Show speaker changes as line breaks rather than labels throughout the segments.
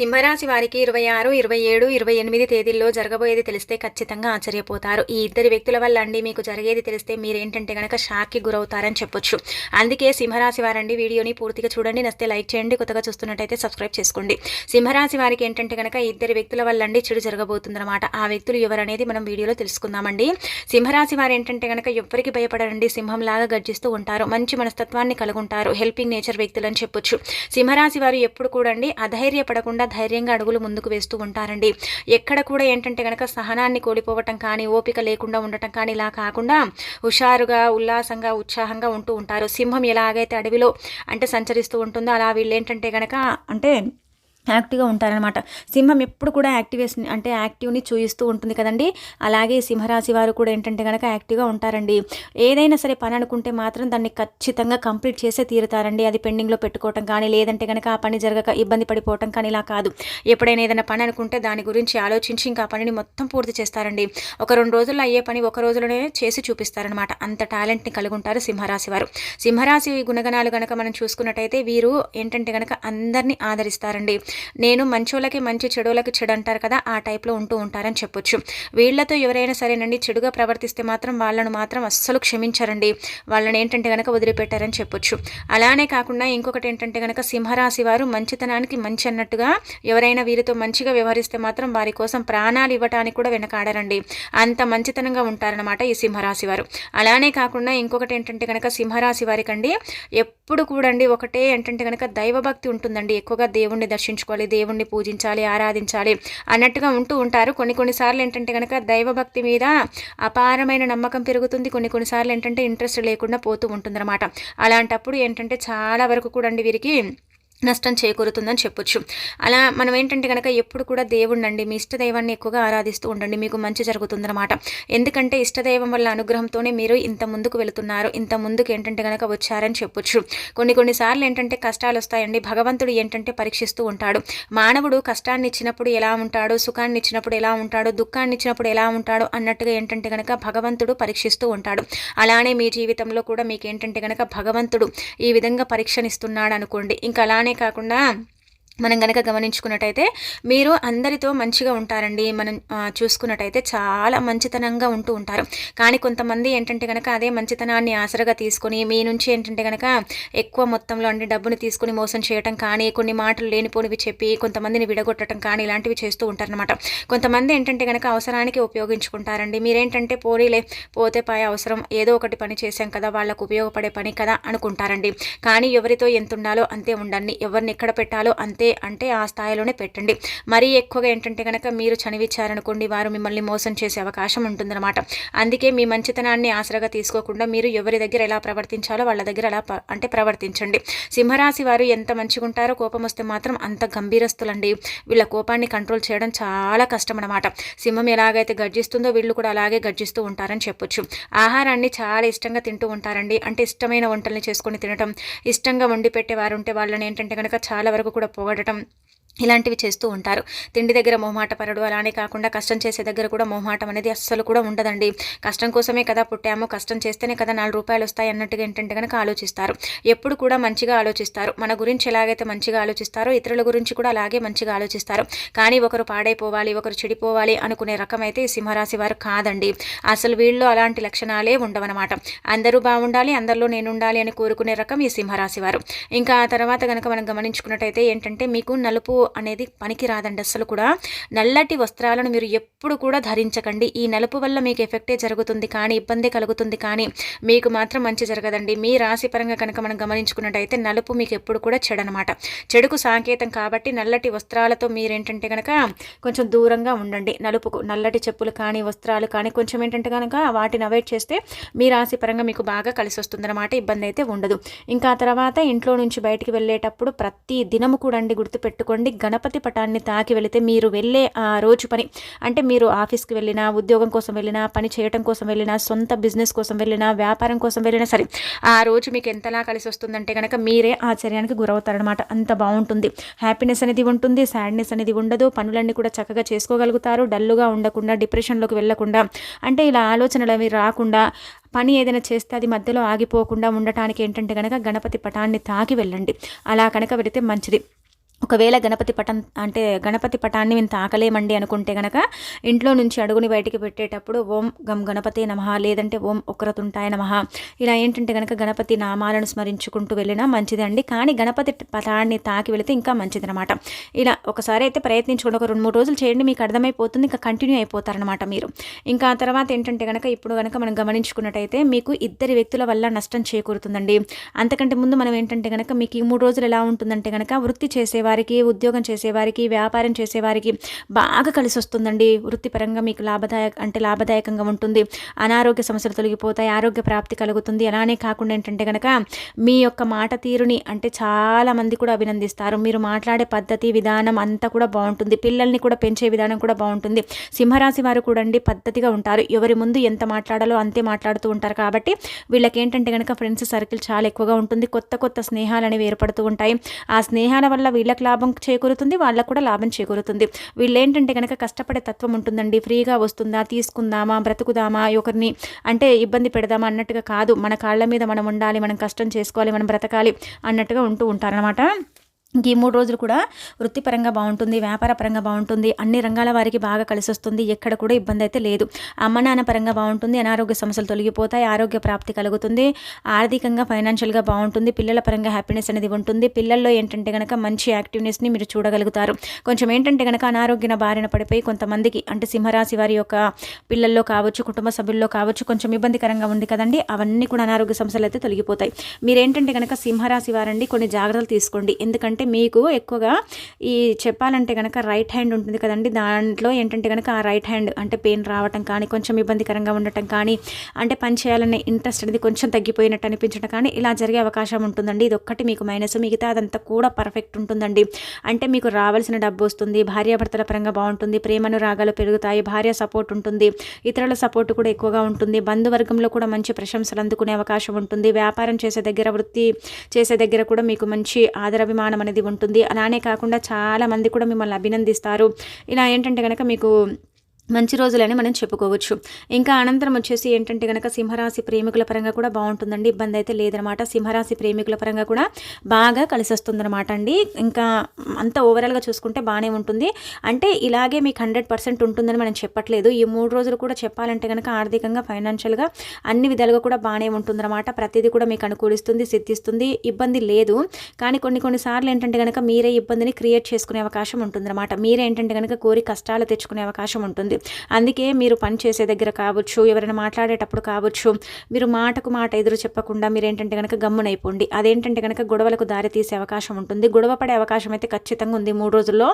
సింహరాశి వారికి ఇరవై ఆరు ఇరవై ఏడు ఇరవై ఎనిమిది తేదీల్లో జరగబోయేది తెలిస్తే ఖచ్చితంగా ఆశ్చర్యపోతారు. ఈ ఇద్దరి వ్యక్తుల వల్ల అండి మీకు జరిగేది తెలిస్తే మీరేంటంటే గనక షాక్కి గురవుతారని చెప్పొచ్చు. అందుకే సింహరాశి వారండి వీడియోని పూర్తిగా చూడండి. నస్తే లైక్ చేయండి. కొత్తగా చూస్తున్నట్టయితే సబ్స్క్రైబ్ చేసుకోండి. సింహరాశి వారికి ఏంటంటే గనక ఇద్దరి వ్యక్తుల వల్ల అండి చెడు జరగబోతుందన్నమాట. ఆ వ్యక్తులు ఎవరనేది మనం వీడియోలో తెలుసుకుందామండి. సింహరాశి వారు ఏంటంటే గనక ఎవరికి భయపడరండి. సింహంలాగా గర్జిస్తూ ఉంటారు. మంచి మనస్తత్వాన్ని కలుగుంటారు. హెల్పింగ్ నేచర్ వ్యక్తులు అని చెప్పొచ్చు. సింహరాశి వారు ఎప్పుడు కూడా అండి అధైర్యపడకుండా ధైర్యంగా అడుగులు ముందుకు వేస్తూ ఉంటారండి. ఎక్కడ కూడా ఏంటంటే కనుక సహనాన్ని కోల్పోవటం కానీ ఓపిక లేకుండా ఉండటం కానీ ఇలా కాకుండా హుషారుగా ఉల్లాసంగా ఉత్సాహంగా ఉంటూ ఉంటారు. సింహం ఎలాగైతే అడవిలో అంటే సంచరిస్తూ ఉంటుందో అలా వీళ్ళు ఏంటంటే కనుక అంటే యాక్టివ్గా ఉంటారనమాట సింహం ఎప్పుడు కూడా యాక్టివేషన్ అంటే యాక్టివ్ని చూపిస్తూ ఉంటుంది కదండి. అలాగే సింహరాశి వారు కూడా ఏంటంటే కనుక యాక్టివ్గా ఉంటారండి. ఏదైనా సరే పని అనుకుంటే మాత్రం దాన్ని ఖచ్చితంగా కంప్లీట్ చేసే తీరుతారండి. అది పెండింగ్లో పెట్టుకోవటం కానీ లేదంటే కనుక ఆ పని జరగక ఇబ్బంది పడిపోవటం కానీ ఇలా కాదు. ఎప్పుడైనా ఏదైనా పని అనుకుంటే దాని గురించి ఆలోచించి ఇంకా ఆ పనిని మొత్తం పూర్తి చేస్తారండి. ఒక రెండు రోజుల్లో అయ్యే పని ఒక రోజులోనే చేసి చూపిస్తారనమాట అంత టాలెంట్ని కలిగి ఉంటారు సింహరాశి వారు. సింహరాశి గుణగణాలు కనుక మనం చూసుకున్నట్టయితే వీరు ఏంటంటే కనుక అందరినీ ఆదరిస్తారండి. నేను మంచోళ్ళకి మంచి చెడులకి చెడు అంటారు కదా ఆ టైప్లో ఉంటూ ఉంటారని చెప్పొచ్చు. వీళ్ళతో ఎవరైనా సరేనండి చెడుగా ప్రవర్తిస్తే మాత్రం వాళ్ళను మాత్రం అస్సలు క్షమించరండి. వాళ్ళని ఏంటంటే కనుక వదిలిపెట్టారని చెప్పొచ్చు. అలానే కాకుండా ఇంకొకటి ఏంటంటే కనుక సింహరాశి వారు మంచితనానికి మంచి అన్నట్టుగా ఎవరైనా వీరితో మంచిగా వ్యవహరిస్తే మాత్రం వారి కోసం ప్రాణాలు ఇవ్వటానికి కూడా వెనకాడరండి. అంత మంచితనంగా ఉంటారనమాట ఈ సింహరాశి వారు. అలానే కాకుండా ఇంకొకటి ఏంటంటే కనుక సింహరాశి వారికండి ఎప్పుడు కూడండి ఒకటే ఏంటంటే కనుక దైవభక్తి ఉంటుందండి. ఎక్కువగా దేవుణ్ణి పెంచుకోవాలి దేవుణ్ణి పూజించాలి ఆరాధించాలి అన్నట్టుగా ఉంటూ ఉంటారు. కొన్ని కొన్నిసార్లు ఏంటంటే కనుక దైవభక్తి మీద అపారమైన నమ్మకం పెరుగుతుంది. కొన్ని కొన్నిసార్లు ఏంటంటే ఇంట్రెస్ట్ లేకుండా పోతూ ఉంటుందన్నమాట. అలాంటప్పుడు ఏంటంటే చాలా వరకు కూడా అండి వీరికి నష్టం చేకూరుతుందని చెప్పొచ్చు. అలా మనం ఏంటంటే కనుక ఎప్పుడు కూడా దేవుణ్ణి అండి మీ ఇష్టదైవాన్ని ఎక్కువగా ఆరాధిస్తూ ఉండండి మీకు మంచి జరుగుతుందన్నమాట. ఎందుకంటే ఇష్టదైవం వల్ల అనుగ్రహంతోనే మీరు ఇంత ముందుకు వెళుతున్నారు ఇంత ముందుకు ఏంటంటే కనుక వచ్చారని చెప్పొచ్చు. కొన్ని కొన్నిసార్లు ఏంటంటే కష్టాలు వస్తాయండి భగవంతుడు ఏంటంటే పరీక్షిస్తూ ఉంటాడు. మానవుడు కష్టాన్ని ఇచ్చినప్పుడు ఎలా ఉంటాడు సుఖాన్ని ఇచ్చినప్పుడు ఎలా ఉంటాడు దుఃఖాన్ని ఇచ్చినప్పుడు ఎలా ఉంటాడు అన్నట్టుగా ఏంటంటే కనుక భగవంతుడు పరీక్షిస్తూ ఉంటాడు. అలానే మీ జీవితంలో కూడా మీకు ఏంటంటే కనుక భగవంతుడు ఈ విధంగా పరీక్షనిస్తున్నాడు అనుకోండి ఇంకా అలానే కాకుండా మనం కనుక గమనించుకున్నట్టయితే మీరు అందరితో మంచిగా ఉంటారండి. మనం చూసుకున్నట్టయితే చాలా మంచితనంగా ఉంటూ ఉంటారు. కానీ కొంతమంది ఏంటంటే కనుక అదే మంచితనాన్ని ఆసరగా తీసుకొని మీ నుంచి ఏంటంటే కనుక ఎక్కువ మొత్తంలో అండి డబ్బుని తీసుకుని మోసం చేయటం కానీ కొన్ని మాటలు లేనిపోనివి చెప్పి కొంతమందిని విడగొట్టడం కానీ ఇలాంటివి చేస్తూ ఉంటారనమాట కొంతమంది ఏంటంటే కనుక అవసరానికి ఉపయోగించుకుంటారండి. మీరేంటంటే పోనీలే పోతే పాయ అవసరం ఏదో ఒకటి పని చేశాం కదా వాళ్ళకు ఉపయోగపడే పని కదా అనుకుంటారండి. కానీ ఎవరితో ఎంత ఉండాలో అంతే ఉండండి. ఎవరిని ఎక్కడ పెట్టాలో అంతే అంటే ఆ స్థాయిలోనే పెట్టండి. మరీ ఎక్కువగా ఏంటంటే కనుక మీరు చనివిచ్చారనుకోండి వారు మిమ్మల్ని మోసం చేసే అవకాశం ఉంటుందన్నమాట. అందుకే మీ మంచితనాన్ని ఆసరాగా తీసుకోకుండా మీరు ఎవరి దగ్గర ఎలా ప్రవర్తించాలో వాళ్ళ దగ్గర అలా అంటే ప్రవర్తించండి. సింహరాశి వారు ఎంత మంచిగా ఉంటారో కోపం వస్తే మాత్రం అంత గంభీరస్తులండి. వీళ్ళ కోపాన్ని కంట్రోల్ చేయడం చాలా కష్టం అనమాట సింహం ఎలాగైతే గర్జిస్తుందో వీళ్ళు కూడా అలాగే గర్జిస్తూ ఉంటారని చెప్పొచ్చు. ఆహారాన్ని చాలా ఇష్టంగా తింటూ ఉంటారండి. అంటే ఇష్టమైన వంటల్ని చేసుకొని తినటం ఇష్టంగా వండి పెట్టేవారు ఉంటే వాళ్ళని ఏంటంటే కనుక చాలా వరకు కూడా పొగడం ఉండటం ఇలాంటివి చేస్తూ ఉంటారు. తిండి దగ్గర మొహమాట పరడు అలానే కాకుండా కష్టం చేసే దగ్గర కూడా మొహమాటం అనేది అస్సలు కూడా ఉండదండి. కష్టం కోసమే కదా పుట్టాము కష్టం చేస్తేనే కదా నాలుగు రూపాయలు వస్తాయి అన్నట్టుగా ఏంటంటే కనుక ఆలోచిస్తారు. ఎప్పుడు కూడా మంచిగా ఆలోచిస్తారు. మన గురించి ఎలాగైతే మంచిగా ఆలోచిస్తారో ఇతరుల గురించి కూడా అలాగే మంచిగా ఆలోచిస్తారు. కానీ ఒకరు పాడైపోవాలి ఒకరు చెడిపోవాలి అనుకునే రకం అయితే ఈ సింహరాశి వారు కాదండి. అసలు వీళ్ళు అలాంటి లక్షణాలే ఉండవన్నమాట. అందరూ బాగుండాలి అందరిలో నేను ఉండాలి అని కోరుకునే రకం ఈ సింహరాశి వారు. ఇంకా ఆ తర్వాత కనుక మనం గమనించుకున్నట్టయితే ఏంటంటే మీకు నలుపు అనేది పనికి రాదండి అస్సలు కూడా నల్లటి వస్త్రాలను మీరు ఎప్పుడు కూడా ధరించకండి. ఈ నలుపు వల్ల మీకు ఎఫెక్టే జరుగుతుంది కానీ ఇబ్బంది కలుగుతుంది కానీ మీకు మాత్రం మంచి జరగదండి. మీ రాశి పరంగా కనుక మనం గమనించుకున్నట్టయితే నలుపు మీకు ఎప్పుడు కూడా చెడనమాట. చెడుకు సాంకేతం కాబట్టి నల్లటి వస్త్రాలతో మీరేంటంటే కనుక కొంచెం దూరంగా ఉండండి. నలుపుకు నల్లటి చెప్పులు కానీ వస్త్రాలు కానీ కొంచెం ఏంటంటే కనుక వాటిని అవాయిడ్ చేస్తే మీ రాశి పరంగా మీకు బాగా కలిసి వస్తుందన్నమాట. ఇబ్బంది అయితే ఉండదు. ఇంకా తర్వాత ఇంట్లో నుంచి బయటికి వెళ్ళేటప్పుడు ప్రతి దినము కూడా అండి గుర్తుపెట్టుకోండి. నుండి గణపతి పటాన్ని తాకి వెళితే మీరు వెళ్ళే ఆ రోజు పని అంటే మీరు ఆఫీస్కి వెళ్ళినా ఉద్యోగం కోసం వెళ్ళినా పని చేయటం కోసం వెళ్ళినా సొంత బిజినెస్ కోసం వెళ్ళినా వ్యాపారం కోసం వెళ్ళినా సరే ఆ రోజు మీకు ఎంతలా కలిసి వస్తుందంటే కనుక మీరే ఆశ్చర్యానికి గురవుతారనమాట అంత బాగుంటుంది. హ్యాపీనెస్ అనేది ఉంటుంది సాడ్నెస్ అనేది ఉండదు పనులన్నీ కూడా చక్కగా చేసుకోగలుగుతారు డల్లుగా ఉండకుండా డిప్రెషన్లోకి వెళ్ళకుండా అంటే ఇలా ఆలోచనలు అవి రాకుండా పని ఏదైనా చేస్తే అది మధ్యలో ఆగిపోకుండా ఉండటానికి ఏంటంటే కనుక గణపతి పటాన్ని తాకి వెళ్ళండి. అలా కనుక వెళితే మంచిది. ఒకవేళ గణపతి పటం అంటే గణపతి పటాన్ని మేము తాకలేమండి అనుకుంటే గనక ఇంట్లో నుంచి అడుగుని బయటికి పెట్టేటప్పుడు ఓం గం గణపతి నమ లేదంటే ఓం ఉక్రతుంటాయ నమ. ఇలా ఏంటంటే గనక గణపతి నామాలను స్మరించుకుంటూ వెళ్ళినా మంచిదండి. కానీ గణపతి పటాన్ని తాకి వెళితే ఇంకా మంచిదనమాట. ఇలా ఒకసారి అయితే ప్రయత్నించుకోండి. ఒక రెండు మూడు రోజులు చేయండి. మీకు అర్థమైపోతుంది. ఇంకా కంటిన్యూ అయిపోతారనమాట మీరు. ఇంకా తర్వాత ఏంటంటే కనుక ఇప్పుడు కనుక మనం గమనించుకున్నట్టయితే మీకు ఇద్దరి వ్యక్తుల వల్ల నష్టం చేకూరుతుందండి. అంతకంటే ముందు మనం ఏంటంటే కనుక మీకు ఈ మూడు రోజులు ఎలా ఉంటుందంటే కనుక వృత్తి చేసేవారు వారికి ఉద్యోగం చేసేవారికి వ్యాపారం చేసేవారికి బాగా కలిసి వస్తుందండి వృత్తిపరంగా మీకు లాభదాయక అంటే లాభదాయకంగా ఉంటుంది. అనారోగ్య సమస్యలు తొలగిపోతాయి ఆరోగ్య ప్రాప్తి కలుగుతుంది. అలానే కాకుండా ఏంటంటే కనుక మీ యొక్క మాట తీరుని అంటే చాలామంది కూడా అభినందిస్తారు. మీరు మాట్లాడే పద్ధతి విధానం అంతా కూడా బాగుంటుంది. పిల్లల్ని కూడా పెంచే విధానం కూడా బాగుంటుంది. సింహరాశి వారు కూడా అండి పద్ధతిగా ఉంటారు. ఎవరి ముందు ఎంత మాట్లాడాలో అంతే మాట్లాడుతూ ఉంటారు కాబట్టి వీళ్ళకి ఏంటంటే కనుక ఫ్రెండ్స్ సర్కిల్ చాలా ఎక్కువగా ఉంటుంది. కొత్త కొత్త స్నేహాలు అనేవి ఏర్పడుతూ ఉంటాయి. ఆ స్నేహాల వల్ల వీళ్ళకి వాళ్ళకి లాభం చేకూరుతుంది వాళ్ళకు కూడా లాభం చేకూరుతుంది. వీళ్ళు ఏంటంటే కనుక కష్టపడే తత్వం ఉంటుందండి. ఫ్రీగా వస్తుందా తీసుకుందామా బ్రతుకుదామా ఒకరిని అంటే ఇబ్బంది పెడదామా అన్నట్టుగా కాదు. మన కాళ్ళ మీద మనం ఉండాలి మనం కష్టం చేసుకోవాలి మనం బ్రతకాలి అన్నట్టుగా ఉంటూ ఉంటారనమాట ఈ మూడు రోజులు కూడా వృత్తిపరంగా బాగుంటుంది వ్యాపార పరంగా బాగుంటుంది అన్ని రంగాల వారికి బాగా కలిసి వస్తుంది ఎక్కడ కూడా ఇబ్బంది అయితే లేదు. అమ్మ నాన్న పరంగా బాగుంటుంది అనారోగ్య సమస్యలు తొలగిపోతాయి ఆరోగ్య ప్రాప్తి కలుగుతుంది ఆర్థికంగా ఫైనాన్షియల్గా బాగుంటుంది పిల్లల పరంగా హ్యాపీనెస్ అనేది ఉంటుంది. పిల్లల్లో ఏంటంటే కనుక మంచి యాక్టివ్నెస్ని మీరు చూడగలుగుతారు. కొంచెం ఏంటంటే కనుక అనారోగ్య బారిన పడిపోయి కొంతమందికి అంటే సింహరాశి వారి యొక్క పిల్లల్లో కావచ్చు కుటుంబ సభ్యుల్లో కావచ్చు కొంచెం ఇబ్బందికరంగా ఉంది కదండి అవన్నీ కూడా అనారోగ్య సమస్యలు అయితే తొలగిపోతాయి. మీరేంటంటే కనుక సింహరాశి వారండి కొన్ని జాగ్రత్తలు తీసుకోండి. ఎందుకంటే అంటే మీకు ఎక్కువగా ఈ చెప్పాలంటే కనుక రైట్ హ్యాండ్ ఉంటుంది కదండి. దాంట్లో ఏంటంటే కనుక ఆ రైట్ హ్యాండ్ అంటే పెయిన్ రావటం కానీ కొంచెం ఇబ్బందికరంగా ఉండటం కానీ అంటే పని చేయాలనే ఇంట్రెస్ట్ అనేది కొంచెం తగ్గిపోయినట్టు అనిపించడం కానీ ఇలా జరిగే అవకాశం ఉంటుందండి. ఇది ఒక్కటి మీకు మైనస్ మిగతా అదంతా కూడా పర్ఫెక్ట్ ఉంటుందండి. అంటే మీకు రావాల్సిన డబ్బు వస్తుంది భార్యాభర్తల పరంగా బాగుంటుంది ప్రేమను రాగాలు పెరుగుతాయి భార్య సపోర్ట్ ఉంటుంది ఇతరుల సపోర్ట్ కూడా ఎక్కువగా ఉంటుంది బంధువర్గంలో కూడా మంచి ప్రశంసలు అందుకునే అవకాశం ఉంటుంది వ్యాపారం చేసే దగ్గర వృత్తి చేసే దగ్గర కూడా మీకు మంచి ఆదరాభిమానం అనేది ఉంటుంది. అలానే కాకుండా చాలామంది కూడా మిమ్మల్ని అభినందిస్తారు. ఇలా ఏంటంటే కనుక మీకు మంచి రోజులని మనం చెప్పుకోవచ్చు. ఇంకా అనంతరం వచ్చేసి ఏంటంటే కనుక సింహరాశి ప్రేమికుల పరంగా కూడా బాగుంటుందండి. ఇబ్బంది అయితే లేదనమాట. సింహరాశి ప్రేమికుల పరంగా కూడా బాగా కలిసి వస్తుందన్నమాట అండి. ఇంకా అంత ఓవరాల్గా చూసుకుంటే బాగానే ఉంటుంది. అంటే ఇలాగే మీకు హండ్రెడ్ పర్సెంట్ ఉంటుందని మనం చెప్పట్లేదు. ఈ మూడు రోజులు కూడా చెప్పాలంటే కనుక ఆర్థికంగా ఫైనాన్షియల్గా అన్ని విధాలుగా కూడా బాగానే ఉంటుందన్నమాట ప్రతిదీ కూడా మీకు అనుకూలిస్తుంది సిద్ధిస్తుంది ఇబ్బంది లేదు. కానీ కొన్ని కొన్నిసార్లు ఏంటంటే కనుక మీరే ఇబ్బందిని క్రియేట్ చేసుకునే అవకాశం ఉంటుందన్నమాట మీరే ఏంటంటే కనుక కోరి కష్టాలు తెచ్చుకునే అవకాశం ఉంటుంది. అందుకే మీరు పని చేసే దగ్గర కావచ్చు ఎవరైనా మాట్లాడేటప్పుడు కావచ్చు మీరు మాటకు మాట ఎదురు చెప్పకుండా మీరు ఏంటంటే కనుక గమ్మునైపోండి. అదేంటంటే కనుక గొడవలకు దారి తీసే అవకాశం ఉంటుంది. గొడవ పడే అవకాశం అయితే ఖచ్చితంగా ఉంది మూడు రోజుల్లో.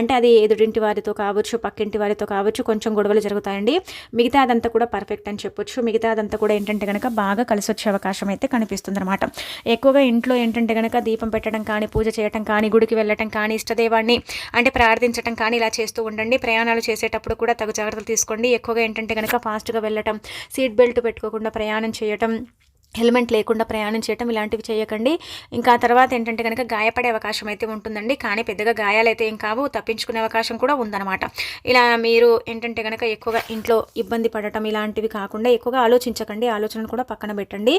అంటే అది ఎదురింటి వారితో కావచ్చు పక్కింటి వారితో కావచ్చు కొంచెం గొడవలు జరుగుతాయండి. మిగతా అదంతా కూడా పర్ఫెక్ట్ అని చెప్పొచ్చు. మిగతా అదంతా కూడా ఏంటంటే కనుక బాగా కలిసి వచ్చే అవకాశం అయితే కనిపిస్తుంది అనమాట ఎక్కువగా ఇంట్లో ఏంటంటే కనుక దీపం పెట్టడం కానీ పూజ చేయటం కానీ గుడికి వెళ్ళటం కానీ ఇష్టదేవాన్ని అంటే ప్రార్థించడం కానీ ఇలా చేస్తూ ఉండండి. ప్రయాణాలు చేసేటప్పుడు కూడా తగు జాగ్రత్తలు తీసుకోండి. ఎక్కువగా ఏంటంటే కనుక ఫాస్ట్గా వెళ్ళటం సీట్ బెల్ట్ పెట్టుకోకుండా ప్రయాణం చేయటం హెల్మెట్ లేకుండా ప్రయాణం చేయటం ఇలాంటివి చేయకండి. ఇంకా తర్వాత ఏంటంటే కనుక గాయపడే అవకాశం అయితే ఉంటుందండి. కానీ పెద్దగా గాయాలైతే ఏం కావు. తప్పించుకునే అవకాశం కూడా ఉందన్నమాట. ఇలా మీరు ఏంటంటే కనుక ఎక్కువగా ఇంట్లో ఇబ్బంది పడటం ఇలాంటివి కాకుండా ఎక్కువగా ఆలోచించకండి. ఆలోచనను కూడా పక్కన పెట్టండి.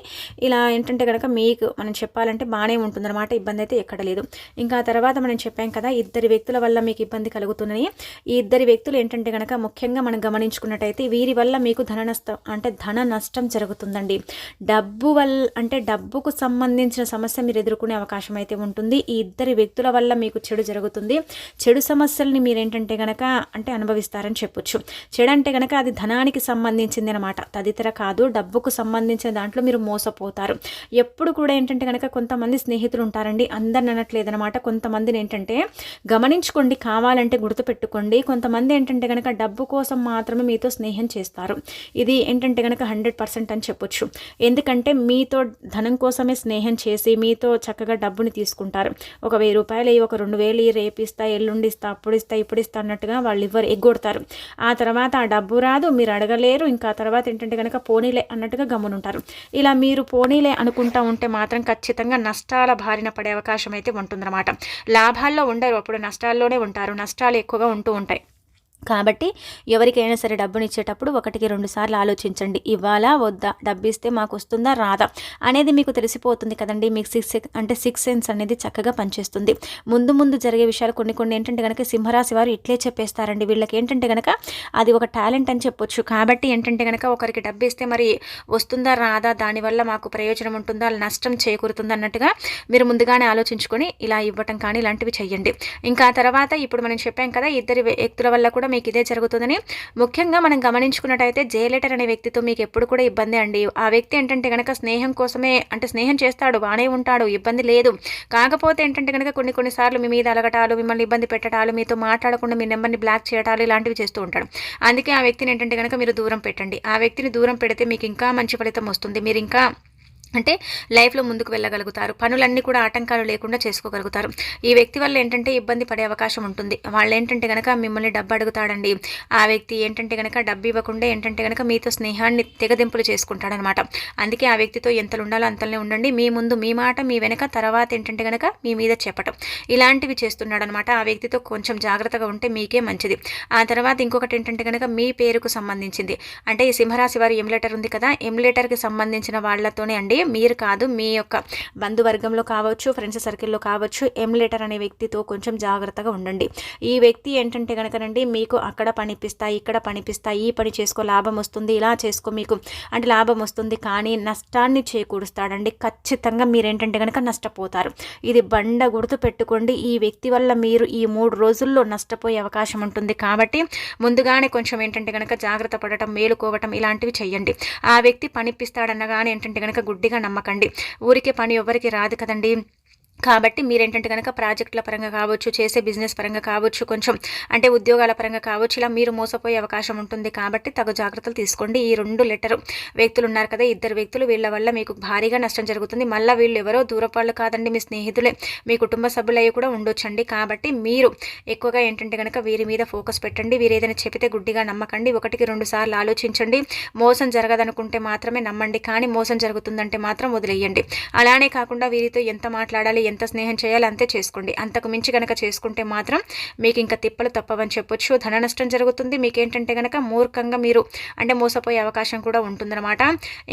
ఇలా ఏంటంటే కనుక మీకు మనం చెప్పాలంటే బాగానే ఉంటుందన్నమాట. ఇబ్బంది అయితే ఎక్కడ లేదు. ఇంకా తర్వాత మనం చెప్పాం కదా ఇద్దరి వ్యక్తుల వల్ల మీకు ఇబ్బంది కలుగుతున్నాయి ఈ ఇద్దరి వ్యక్తులు ఏంటంటే కనుక ముఖ్యంగా మనం గమనించుకున్నట్టయితే వీరి వల్ల మీకు ధన నష్టం అంటే ధన నష్టం జరుగుతుందండి. డబ్బు డబ్బు వల్ల అంటే డబ్బుకు సంబంధించిన సమస్య మీరు ఎదుర్కొనే అవకాశం అయితే ఉంటుంది. ఈ ఇద్దరి వ్యక్తుల వల్ల మీకు చెడు జరుగుతుంది. చెడు సమస్యల్ని మీరు ఏంటంటే గనక అంటే అనుభవిస్తారని చెప్పొచ్చు. చెడు అంటే గనక అది ధనానికి సంబంధించింది అనమాట తదితర కాదు డబ్బుకు సంబంధించిన దాంట్లో మీరు మోసపోతారు. ఎప్పుడు కూడా ఏంటంటే కనుక కొంతమంది స్నేహితులు ఉంటారండి. అందరిని అనట్లేదనమాట. కొంతమందిని ఏంటంటే గమనించుకోండి కావాలంటే గుర్తుపెట్టుకోండి. కొంతమంది ఏంటంటే కనుక డబ్బు కోసం మాత్రమే మీతో స్నేహం చేస్తారు. ఇది ఏంటంటే కనుక హండ్రెడ్ పర్సెంట్ అని చెప్పొచ్చు. ఎందుకంటే మీతో ధనం కోసమే స్నేహం చేసి మీతో చక్కగా డబ్బుని తీసుకుంటారు. ఒక వెయ్యి రూపాయలు ఒక రెండు వేలు రేపు ఇస్తా ఎల్లుండి ఇస్తా అప్పుడు ఇస్తా ఇప్పుడు ఇస్తా అన్నట్టుగా వాళ్ళు ఇవ్వరు ఎగ్గొడతారు. ఆ తర్వాత ఆ డబ్బు రాదు మీరు అడగలేరు ఇంకా తర్వాత ఏంటంటే కనుక పోనీలే అన్నట్టుగా గమ్మునుంటారు. ఇలా మీరు పోనీలే అనుకుంటా ఉంటే మాత్రం ఖచ్చితంగా నష్టాల బారిన పడే అవకాశం అయితే ఉంటుందన్నమాట. లాభాల్లో ఉండరు అప్పుడు నష్టాల్లోనే ఉంటారు నష్టాలు ఎక్కువగా ఉంటూ ఉంటాయి. కాబట్టి ఎవరికైనా సరే డబ్బుని ఇచ్చేటప్పుడు ఒకటికి రెండు సార్లు ఆలోచించండి. ఇవ్వాలా వద్దా? డబ్బు ఇస్తే మాకు వస్తుందా రాదా? అనేది మీకు తెలిసిపోతుంది కదండి. మీకు సిక్స్ అంటే సిక్స్ సెన్స్ అనేది చక్కగా పనిచేస్తుంది. ముందు ముందు జరిగే విషయాలు కొన్ని కొన్ని ఏంటంటే కనుక సింహరాశి వారు ఇట్లే చెప్పేస్తారండి. వీళ్ళకి ఏంటంటే కనుక అది ఒక టాలెంట్ అని చెప్పొచ్చు. కాబట్టి ఏంటంటే కనుక ఒకరికి డబ్బు ఇస్తే మరి వస్తుందా రాదా? దానివల్ల మాకు ప్రయోజనం ఉంటుందా నష్టం చేకూరుతుందా అన్నట్టుగా మీరు ముందుగానే ఆలోచించుకొని ఇలా ఇవ్వటం కానీ ఇలాంటివి చెయ్యండి. ఇంకా తర్వాత ఇప్పుడు మనం చెప్పాం కదా ఇద్దరి వ్యక్తుల వల్ల కూడా మీకు ఇదే జరుగుతుందని. ముఖ్యంగా మనం గమనించుకున్నట్టయితే జయలేటర్ అనే వ్యక్తితో మీకు ఎప్పుడు కూడా ఇబ్బంది అండి. ఆ వ్యక్తి ఏంటంటే కనుక స్నేహం కోసమే అంటే స్నేహం చేస్తాడు బాగానే ఉంటాడు ఇబ్బంది లేదు. కాకపోతే ఏంటంటే కనుక కొన్ని కొన్నిసార్లు మీ మీద అలగటాలు మిమ్మల్ని ఇబ్బంది పెట్టడాలు మీతో మాట్లాడకుండా మీ నెంబర్ని బ్లాక్ చేయటాలు ఇలాంటివి చేస్తూ ఉంటాడు. అందుకే ఆ వ్యక్తిని ఏంటంటే కనుక మీరు దూరం పెట్టండి. ఆ వ్యక్తిని దూరం పెడితే మీకు ఇంకా మంచి ఫలితం వస్తుంది. మీరు ఇంకా అంటే లైఫ్లో ముందుకు వెళ్ళగలుగుతారు. పనులన్నీ కూడా ఆటంకాలు లేకుండా చేసుకోగలుగుతారు. ఈ వ్యక్తి వల్ల ఏంటంటే ఇబ్బంది పడే అవకాశం ఉంటుంది. వాళ్ళు ఏంటంటే కనుక మిమ్మల్ని డబ్బు అడుగుతాడండి. ఆ వ్యక్తి ఏంటంటే కనుక డబ్బు ఇవ్వకుండా ఏంటంటే కనుక మీతో స్నేహాన్ని తెగదింపులు చేసుకుంటాడనమాట. అందుకే ఆ వ్యక్తితో ఎంతలు ఉండాలో అంతలోనే ఉండండి. మీ ముందు మీ మాట మీ వెనక తర్వాత ఏంటంటే కనుక మీ మీద చెప్పటం. ఇలాంటివి చేస్తున్నాడనమాట. ఆ వ్యక్తితో కొంచెం జాగ్రత్తగా ఉంటే మీకే మంచిది. ఆ తర్వాత ఇంకొకటి ఏంటంటే కనుక మీ పేరుకు సంబంధించింది. అంటే ఈ సింహరాశి వారి ఎమ్లెటర్ ఉంది కదా ఎమ్లెటర్కి సంబంధించిన వాళ్ళతోనే అండి మీరు కాదు మీ యొక్క బంధువర్గంలో కావచ్చు ఫ్రెండ్స్ సర్కిల్లో కావచ్చు ఎమ్లేటర్ అనే వ్యక్తితో కొంచెం జాగ్రత్తగా ఉండండి. ఈ వ్యక్తి ఏంటంటే కనుకనండి మీకు అక్కడ పనిపిస్తా ఇక్కడ పనిపిస్తా ఈ పని చేసుకో లాభం వస్తుంది ఇలా చేసుకో మీకు అంటే లాభం వస్తుంది కానీ నష్టాన్ని చేకూరుస్తాడండి. ఖచ్చితంగా మీరేంటంటే కనుక నష్టపోతారు. ఇది బండ గుర్తు పెట్టుకోండి. ఈ వ్యక్తి వల్ల మీరు ఈ మూడు రోజుల్లో నష్టపోయే అవకాశం ఉంటుంది. కాబట్టి ముందుగానే కొంచెం ఏంటంటే కనుక జాగ్రత్త పడటం మేలుకోవటం ఇలాంటివి చేయండి ఆ వ్యక్తి పనిపిస్తాడన్నగానే ఏంటంటే కనుక గుడ్డిగా నమ్మకండి ఊరికే పని ఎవరికి రాదు కదండి కాబట్టి మీరేంటంటే కనుక ప్రాజెక్టుల పరంగా కావచ్చు చేసే బిజినెస్ పరంగా కావచ్చు కొంచెం అంటే ఉద్యోగాల పరంగా కావచ్చు ఇలా మీరు మోసపోయే అవకాశం ఉంటుంది కాబట్టి తగు జాగ్రత్తలు తీసుకోండి. ఈ రెండు లెటర్ వ్యక్తులు ఉన్నారు కదా ఇద్దరు వ్యక్తులు వీళ్ళ వల్ల మీకు భారీగా నష్టం జరుగుతుంది. మళ్ళీ వీళ్ళు ఎవరో దూరపాళ్ళు కాదండి మీ స్నేహితులే మీ కుటుంబ సభ్యులయ్యి కూడా ఉండొచ్చండి. కాబట్టి మీరు ఎక్కువగా ఏంటంటే కనుక వీరి మీద ఫోకస్ పెట్టండి. వీరు ఏదైనా చెబితే గుడ్డిగా నమ్మకండి. ఒకటికి రెండు సార్లు ఆలోచించండి. మోసం జరగదనుకుంటే మాత్రమే నమ్మండి. కానీ మోసం జరుగుతుందంటే మాత్రం వదిలేయండి. అలానే కాకుండా వీరితో ఎంత మాట్లాడాలి ఎంత స్నేహం చేయాలో అంతే చేసుకోండి. అంతకు మించి కనుక చేసుకుంటే మాత్రం మీకు ఇంకా తిప్పలు తప్పవని చెప్పొచ్చు. ధన నష్టం జరుగుతుంది. మీకు ఏంటంటే కనుక మూర్ఖంగా మీరు అంటే మోసపోయే అవకాశం కూడా ఉంటుందన్నమాట.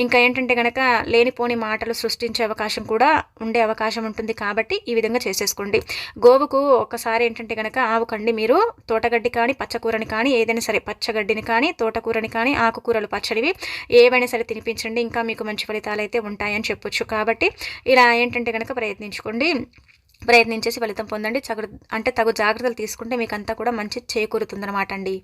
ఇంకా ఏంటంటే కనుక లేనిపోని మాటలు సృష్టించే అవకాశం కూడా ఉండే అవకాశం ఉంటుంది కాబట్టి ఈ విధంగా చేసేసుకోండి. గోవుకు ఒకసారి ఏంటంటే కనుక ఆవుకండి మీరు తోటగడ్డి కానీ పచ్చకూరని కానీ ఏదైనా సరే పచ్చగడ్డిని కానీ తోటకూరని కానీ ఆకుకూరలు పచ్చడివి ఏవైనా సరే తినిపించండి. ఇంకా మీకు మంచి ఫలితాలు అయితే ఉంటాయని చెప్పొచ్చు కాబట్టి ఇలా ఏంటంటే కనుక ప్రయత్నించుకోండి. ప్రయత్నించేసి ఫలితం పొందండి. చగు అంటే తగు జాగ్రత్తలు తీసుకుంటే మీకు అంతా కూడా మంచి చేకూరుతుందన్నమాట అండి